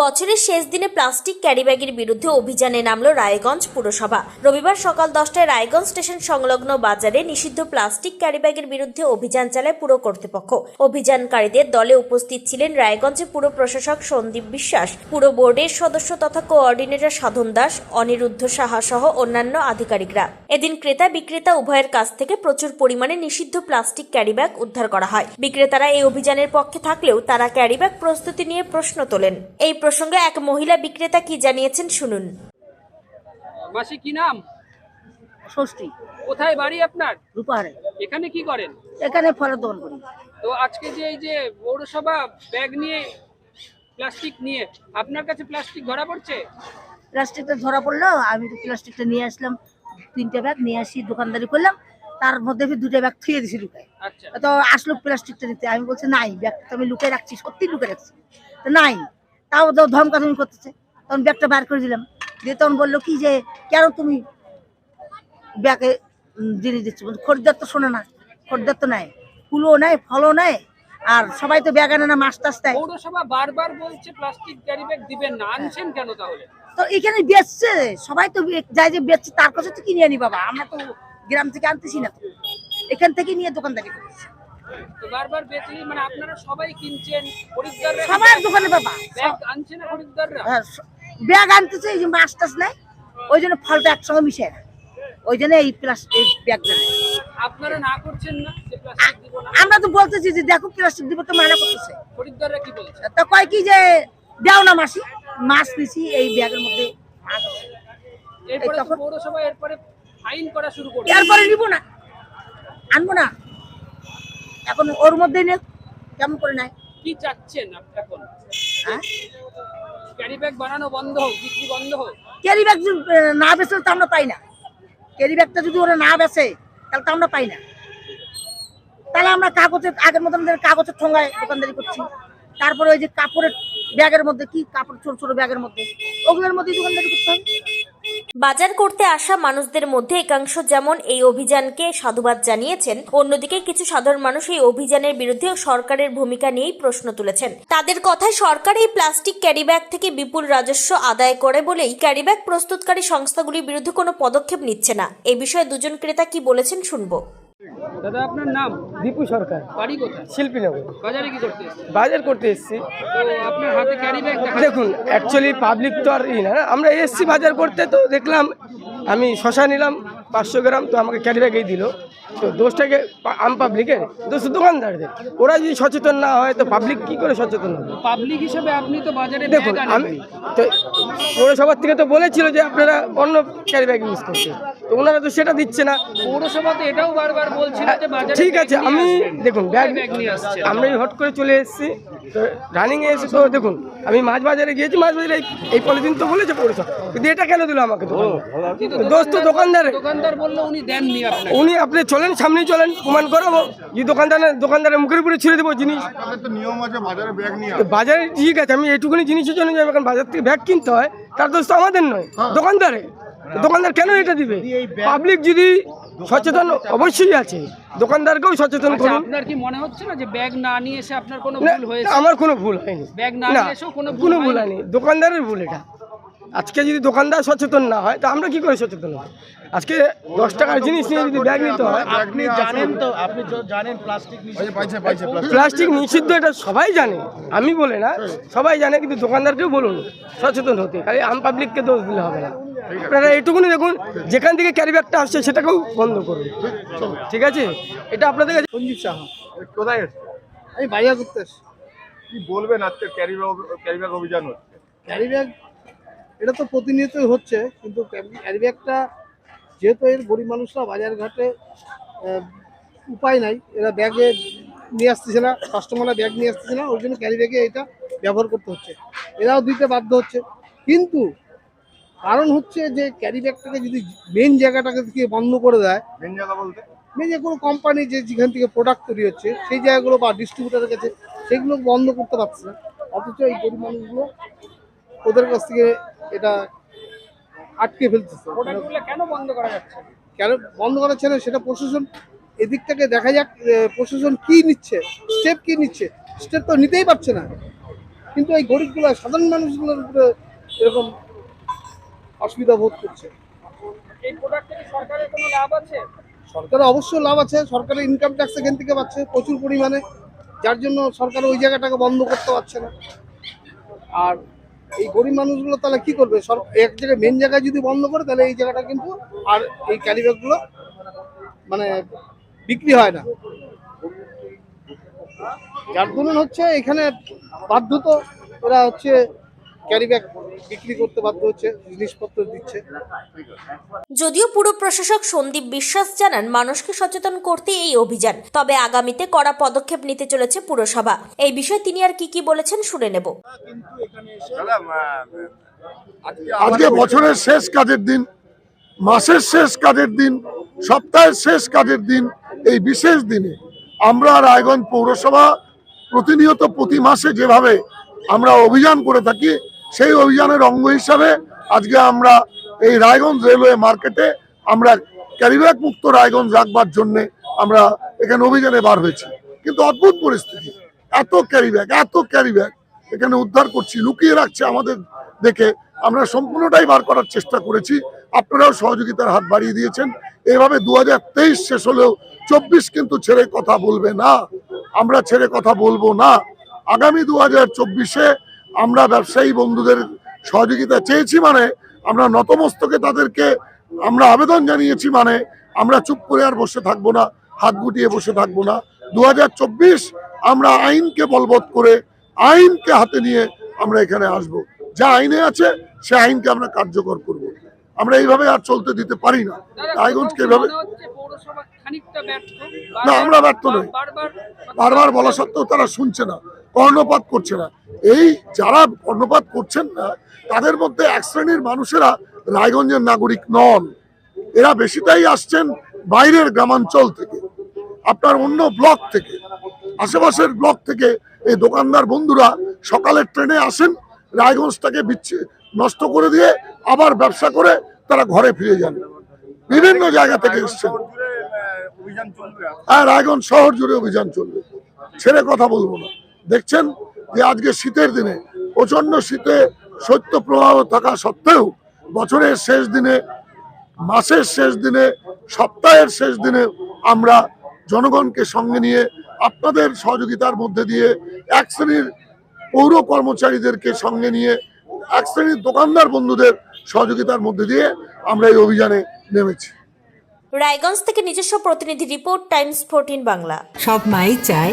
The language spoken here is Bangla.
বছরের শেষ দিনে প্লাস্টিক ক্যারিব্যাগের বিরুদ্ধে অভিযানে নামল রায়গঞ্জ পুরসভা। রবিবার সকাল দশটায় রায়গঞ্জ স্টেশন সংলগ্ন বাজারে নিষিদ্ধ প্লাস্টিক ক্যারিব্যাগের বিরুদ্ধে অভিযান চালায় পুর কর্তৃপক্ষ। অভিযানকারীদের দলে উপস্থিত ছিলেন রায়গঞ্জের পুর প্রশাসক সন্দীপ বিশ্বাস, পুর বোর্ডের সদস্য তথা কোঅর্ডিনেটর সাধন দাস, অনিরুদ্ধ সাহা সহ অন্যান্য আধিকারিকরা। এদিন ক্রেতা বিক্রেতা উভয়ের কাছ থেকে প্রচুর পরিমাণে নিষিদ্ধ প্লাস্টিক ক্যারিব্যাগ উদ্ধার করা হয়। বিক্রেতারা এই অভিযানের পক্ষে থাকলেও তারা ক্যারিব্যাগ প্রস্তুতি নিয়ে প্রশ্ন তোলেন। এই প্রসঙ্গে এক মহিলা বিক্রেতা কি জানিয়েছেন শুনুন। মাসি কি নাম? ষষ্ঠী। কোথায় বাড়ি আপনার? রূপাহারে। এখানে কি করেন? এখানে ফলের দোকান করি। তো আজকে যে এই যে পৌরসভা ব্যাগ নিয়ে প্লাস্টিক নিয়ে আপনার কাছে প্লাস্টিক ধরা পড়ছে? প্লাস্টিকটা ধরা পড়ল আমি তো প্লাস্টিকটা নিয়ে আসলাম তিনটে ব্যাগ নিয়ে আসি দোকানদারি করলাম তার মধ্যে আমি দুটো ব্যাগ থুয়ে দিছি লুকায় আচ্ছা। তো আসলো প্লাস্টিকটা নিতে আমি বলছি নাই ব্যাগটা তো আমি লুকিয়ে রাখছি সত্যি লুকিয়ে রাখছি। তো নাই তাও তো ধমকা তুমি করতেছে। তখন ব্যাগটা বার করে দিলাম। দিয়ে তখন বলল কি যে কেন তুমি ব্যাগে জিনিস দিচ্ছ? খরিদ্দার তো শোনে না। খরিদ্দার তো নেয়। ফুলও নেয় ফলও নেয়। আর সবাই তো ব্যাগ আনে না মাছ দেয়। পৌরসভা বারবার বলছে প্লাস্টিক ক্যারি ব্যাগ দিবেন না। আনছেন কেন তাহলে? তো এখানে বেচছে। সবাই তো যাই যে বেচছে তার কাছে তো কিনে আনি বাবা। আমরা তো গ্রাম থেকে আনতেছি না। এখান থেকে নিয়ে দোকানদারি করতেছি। তো বারবার বেচলি মানে আপনারা সবাই কিনছেন খরিদ্দাররা সবার দোকানে বাবা। ব্যাগ আনছে না খরিদ্দাররা? হ্যাঁ, ব্যাগ আনতেছে এই যে মাছ টাছ নেয় ওই জন্য ফলটা একসঙ্গে মিশে না ওই জন্য এই প্লাস্টিক ব্যাগটা নেয়। আপনারা না করছেন না আমরা তো বলতেছি যে দেখো প্লাস্টিক দিব তো মানা করতেছে। খরিদ্দাররা কি বলছে? তা কয় কি যে দেও না মাসি মাছ নিছি এই ব্যাগের মধ্যে মাছ আছে। এরপরে তো পৌরসভা এরপরে ফাইন করা শুরু করবে। এরপরে নিব না। আনব না। এখন ওর মধ্যে নে কেমন করে নেয়? কি চাচ্ছেন এখন? হ্যাঁ? ক্যারি ব্যাগ বানানো বন্ধ হোক বিক্রি বন্ধ হোক? ক্যারি ব্যাগ যদি না তো আমরা পাই না। ক্যারি ব্যাগটা যদি ওরা না বেচে তাহলে তো আমরা পাই না। তাহলে আমরা কাগজের আগের মতন কাগজের ঠোঙ্গায় দোকানদারি করছি। তারপরে ওই যে কাপড়ের ব্যাগের মধ্যে কি কাপড় ছোট ছোট ব্যাগের মধ্যে ওগুলোর মধ্যে দোকানদারি করতে হবে। বাজার করতে আসা মানুষদের মধ্যে একাংশ যেমন এই অভিযানকে সাধুবাদ জানিয়েছেন, অন্যদিকে কিছু সাধারণ মানুষ এই অভিযানের বিরুদ্ধে সরকারের ভূমিকা নিয়েই প্রশ্ন তুলেছেন। তাদের কথায় সরকার এই প্লাস্টিক ক্যারিব্যাগ থেকে বিপুল রাজস্ব আদায় করে বলেই ক্যারিব্যাগ প্রস্তুতকারী সংস্থাগুলির বিরুদ্ধে কোনো পদক্ষেপ নিচ্ছে না। এ বিষয়ে দুজন ক্রেতা কি বলেছেন শুনব। দাদা আপনার নাম? দীপু সরকার। বাড়ি কোথায়? শিল্পীনগর। বাজারে কি করতে? বাজার করতে এসেছি। আপনার হাতে ক্যারি ব্যাগ দেখুন অ্যাকচুয়ালি পাবলিক তো আর ই না। আমরা এসছি বাজার করতে তো দেখলাম আমি শশা নিলাম পাঁচশো গ্রাম তো আমাকে ক্যারি ব্যাগেই দিল। তো দোষটাকে আম পাবলিকের দোষ দোকানদারদের। ওরা যদি সচেতন না হয় তো পাবলিক কি করে সচেতন হবে? পাবলিক হিসেবে আপনি তো বাজারে দেখুন আমি তো পৌরসভার থেকে তো বলেছিল যে আপনারা অন্য ক্যারি ব্যাগ ইউজ করতে। তো ওনারা তো সেটা দিচ্ছে না। পৌরসভা তো এটাও বারবার বলছিল যে বাজারে ঠিক আছে আমি দেখুন ব্যাগ ব্যাগ নিয়ে আসছে আমরা হট করে চলে এসেছি। তো রানিং এ এসে তো দেখুন আমি মাছ বাজারে গিয়েছি মাছ বাজারে এই- পলিথিন তো বলেছে পৌরসভা। কিন্তু এটা কেন দিল আমাকে কিন্তু দোষ তো দোকানদারে দোকানদার বলল উনি দেননি উনি আপনি চলেন সামনেই চলেন প্রমাণ করাবো যে দোকানদারের দোকানদারের মুখের উপরে ছেড়ে দেবো জিনিস। তো বাজারে ব্যাগ নিয়ে তো বাজারে ঠিক আছে আমি এইটুকুনি জিনিসের জন্য যাব কারণ বাজার থেকে ব্যাগ কিনতে হয় তার দোষ তো আমাদের নয় দোকানদারে। দোকানদার কেন এটা দিবে? পাবলিক যদি সচেতন অবশ্যই আছে দোকানদারকেও সচেতন আচ্ছা, করুন। আপনার কি মনে হচ্ছে না যে ব্যাগ না নিয়ে এসে আপনার কোনো ভুল হয়েছে? আমার কোনো ভুল হয়নি। ব্যাগ না না নিয়ে এসেও কোনো ভুল? হয়নি দোকানদারের ভুল এটা। আজকে যদি দোকানদার সচেতন না হয় তা আমরা কি করে সচেতন হব? আজকে দশ টাকার জিনিস নিয়ে যদি ব্যাগ নিতে হয় আপনি জানেন তো আপনি জানেন প্লাস্টিক প্লাস্টিক। নিষিদ্ধ এটা সবাই জানে। আমি বলে না সবাই জানে কিন্তু দোকানদারকেও বলুন সচেতন হতে। খালি আম পাবলিককে দোষ দিলে হবে না। আপনারা এইটুকুনি দেখুন যেখান থেকে ক্যারি ব্যাগটা আসছে সেটাকেও বন্ধ করুন। ঠিক আছে? এটা আপনাদের কাছে সঞ্জীব সাহা। কোথায় আমি করতে কি বলবেন আজকে ক্যারি ব্যাগ ক্যারি ব্যাগ অভিযান হচ্ছে? ক্যারি ব্যাগ এটা তো প্রতিনিয়তই হচ্ছে কিন্তু ক্যারি ব্যাগটা যেহেতু এর গরিব মানুষরা বাজার ঘাটে উপায় নাই এরা ব্যাগে নিয়ে আসতেছে না কাস্টমাররা ব্যাগ নিয়ে আসতেছে না ওই জন্য ক্যারি ব্যাগে এটা ব্যবহার করতে হচ্ছে। এরাও দিতে বাধ্য হচ্ছে। কিন্তু কারণ হচ্ছে যে ক্যারি ব্যাগটাকে যদি মেন জায়গাটাকে থেকে বন্ধ করে দেয় মেন জায়গা বলতে? মেন যে কোনো কোম্পানি যে যেখান থেকে প্রোডাক্ট তৈরি হচ্ছে সেই জায়গাগুলো বা ডিস্ট্রিবিউটারের কাছে সেগুলো বন্ধ করতে পারছে না। অথচ এই গরিব মানুষগুলো ওদের কাছ থেকে এটা আটকে ফেলতেছে। কেন বন্ধ করা যাচ্ছে? কেন বন্ধ করা না সেটা প্রশাসন এদিক থেকে দেখা যাক প্রশাসন কি নিচ্ছে স্টেপ কি নিচ্ছে স্টেপ তো নিতেই পারছে না। কিন্তু এই গরিবগুলো সাধারণ মানুষগুলোর উপরে এরকম অসুবিধা ভোগ করছে। এই প্রোডাক্ট থেকে সরকারের কোনো লাভ আছে? সরকারের অবশ্যই লাভ আছে সরকারের ইনকাম ট্যাক্স এখান থেকে পাচ্ছে প্রচুর পরিমাণে। যার জন্য সরকার ওই জায়গাটাকে বন্ধ করতে পারছে না। আর এই গরিব মানুষগুলো তাহলে কি করবে? সব এক জায়গায় মেন জায়গায় যদি বন্ধ করে, তাহলে এই জায়গাটা কিন্তু আর এই ক্যারি ব্যাগগুলো মানে বিক্রি হয় না। যার ধরুন হচ্ছে এখানে বাধ্যত ওরা হচ্ছে ক্যারি ব্যাগ বিক্রি করতে বাধ্য হচ্ছে জিনিসপত্র দিচ্ছে। যদিও পুর প্রশাসক সন্দীপ বিশ্বাস জানান মানুষকে সচেতন করতে এই অভিযান তবে আগামীতে কড়া পদক্ষেপ নিতে চলেছে পুরসভা। এই বিষয়ে তিনি আর কি কি বলেছেন শুনে নেব। আজকে বছরের শেষ কাজের দিন মাসের শেষ কাজের দিন সপ্তাহের শেষ কাজের দিন এই বিশেষ দিনে আমরা রায়গঞ্জ পৌরসভা প্রতিনিয়ত প্রতি মাসে যেভাবে আমরা অভিযান করে থাকি সেই অভিযানের অঙ্গ হিসাবে আজকে আমরা এই রায়গঞ্জ রেলওয়ে মার্কেটে আমরা ক্যারিব্যাগ মুক্ত রায়গঞ্জ রাখবার জন্যে আমরা এখানে অভিযানে বার হয়েছি। কিন্তু অদ্ভুত পরিস্থিতি। এত ক্যারিব্যাগ এত ক্যারিব্যাগ এখানে উদ্ধার করছি, লুকিয়ে রাখছে আমাদের দেখে। আমরা সম্পূর্ণটাই বার করার চেষ্টা করেছি। আপনারাও সহযোগিতার হাত বাড়িয়ে দিয়েছেন। এভাবে দু হাজার তেইশ শেষ হলেও চব্বিশ কিন্তু ছেড়ে কথা বলবে না। আমরা ছেড়ে কথা বলব না। আগামী দু হাজার চব্বিশে আমরা ব্যবসায়ী বন্ধুদের সহযোগিতা চেয়েছি মানে আমরা নতমস্তকে তাদেরকে আমরা আবেদন জানিয়েছি মানে আমরা চুপ করে আর বসে থাকব না হাত গুটিয়ে বসে থাকব না। দু হাজার চব্বিশ আমরা আইনকে বলবৎ করে আইনকে হাতে নিয়ে আমরা এখানে আসব। যা আইনে আছে সে আইনকে আমরা কার্যকর করব। আমরা এইভাবে আর চলতে দিতে পারি না। রায়গঞ্জকে এভাবে না, আমরা ব্যর্থ নই। বারবার বলা সত্ত্বেও তারা শুনছে না। কর্ণপাত করছে না। এই যারা কর্ণপাত করছেন না তাদের মধ্যে এক শ্রেণির মানুষেরা রায়গঞ্জের নাগরিক নন। এরা বেশিটাই আসছেন বাইরের গ্রামাঞ্চল থেকে আপনার অন্য ব্লক থেকে। আশেপাশের ব্লক থেকে এই দোকানদার বন্ধুরা সকালের ট্রেনে আসেন রায়গঞ্জটাকে বিচ্ছে নষ্ট করে দিয়ে আবার ব্যবসা করে তারা ঘরে ফিরে যান। বিভিন্ন জায়গা থেকে এসছেন। হ্যাঁ রায়গঞ্জ শহর জুড়ে অভিযান চলবে। ছেড়ে কথা বলব না। দেখছেন যে আজকে শীতের দিনে প্রচণ্ড শীতে শৈত্য প্রবাহ থাকা সত্ত্বেও বছরের শেষ দিনে মাসের শেষ দিনে সপ্তাহের শেষ দিনে আমরা জনগণকে সঙ্গে নিয়ে আপনাদের সহযোগিতার মধ্যে দিয়ে এক শ্রেণির পৌর কর্মচারীদেরকে সঙ্গে নিয়ে এক শ্রেণির দোকানদার বন্ধুদের সহযোগিতার মধ্যে দিয়ে আমরা এই অভিযানে নেমেছি। রায়গঞ্জ থেকে নিজস্ব প্রতিনিধি রিপোর্ট টাইমস ফোরটিন বাংলা। সব মাই চায়